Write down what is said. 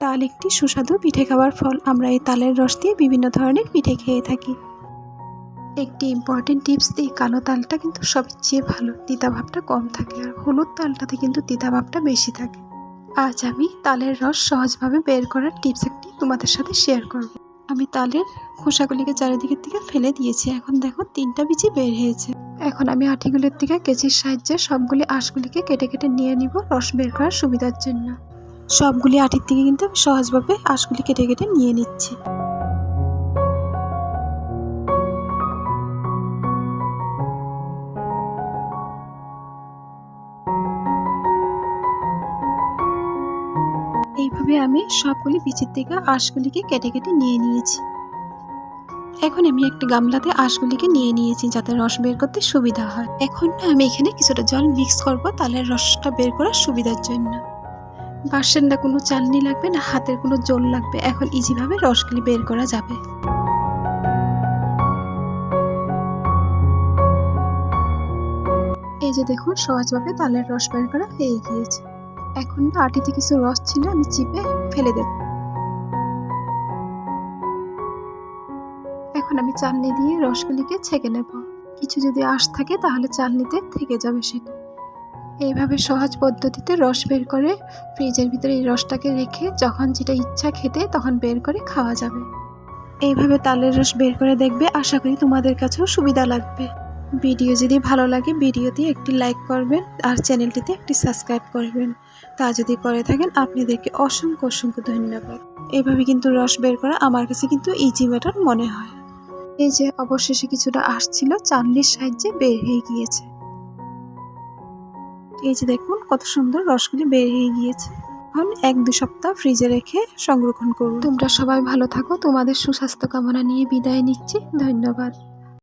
তাল একটি সুস্বাদু পিঠে খাওয়ার ফল। আমরা এই তালের রস দিয়ে বিভিন্ন ধরনের পিঠে খেয়ে থাকি। একটি ইম্পর্টেন্ট টিপস দিই কালো তালটা কিন্তু সবচেয়ে ভালো। তিতা ভাবটা কম থাকে আর হলুদ তালটাতে কিন্তু তিতা ভাবটা বেশি থাকে। আজ আমি তালের রস সহজভাবে বের করার টিপস একটি তোমাদের সাথে শেয়ার করব। আমি তালের খোসাগুলিকে চারিদিকের দিকে ফেলে দিয়েছি। এখন দেখো তিনটা বিচি বের হয়েছে। এখন আমি আঠিগুলির দিকে কেচির সাহায্যে সবগুলি আঁশগুলিকে কেটে কেটে নিয়ে নিব রস বের করার সুবিধার জন্য। সবগুলি আঠির থেকে কিন্তু আমি সহজভাবে আঁশগুলি কেটে কেটে নিয়ে নিচ্ছি। এইভাবে আমি সবগুলি বিচির থেকে আঁশগুলিকে কেটে কেটে নিয়ে নিয়েছি। এখন আমি একটা গামলাতে আঁশগুলিকে নিয়ে নিয়েছি যাতে রস বের করতে সুবিধা হয়। এখন আমি এখানে কিছুটা জল মিক্স করব, তাহলে রসটা বের করার সুবিধার জন্য। বাসের না কোনো চালনি লাগবে না, হাতের কোনো জল লাগবে। এখন ইজিভাবে রসগুলি বের করা যাবে। এই যে দেখুন, সহজভাবে তালের রস বের করা হয়ে গিয়েছে। এখন না আটিতে কিছু রস ছিল, আমি চিপে ফেলে দেব। এখন আমি চালনি দিয়ে রসগুলিকে ছেঁকে নেব। কিছু যদি আঁশ থাকে, তাহলে চালনিতে থেকে যাবে সেটা। এইভাবে সহজ পদ্ধতিতে রস বের করে ফ্রিজের ভিতরে এই রসটাকে রেখে যখন যেটা ইচ্ছা খেতে তখন বের করে খাওয়া যাবে। এইভাবে তালের রস বের করে দেখবে, আশা করি তোমাদের কাছেও সুবিধা লাগবে। ভিডিও যদি ভালো লাগে, ভিডিওতে একটি লাইক করবেন আর চ্যানেলটিতে একটি সাবস্ক্রাইব করবেন। তা যদি করে থাকেন, আপনাদেরকে অসংখ্য অসংখ্য ধন্যবাদ। এইভাবে কিন্তু রস বের করা আমার কাছে কিন্তু ইজি ম্যাটার মনে হয়। এই যে অবশেষে কিছুটা আসছিল চালনির সাহায্যে বের হয়ে গিয়েছে। এই যে দেখুন, কত সুন্দর রসগুলি বেরিয়ে গিয়েছে। এখন এক দু সপ্তাহ ফ্রিজে রেখে সংরক্ষণ করুন। তোমরা সবাই ভালো থাকো। তোমাদের সুস্বাস্থ্য কামনা নিয়ে বিদায় নিচ্ছি। ধন্যবাদ।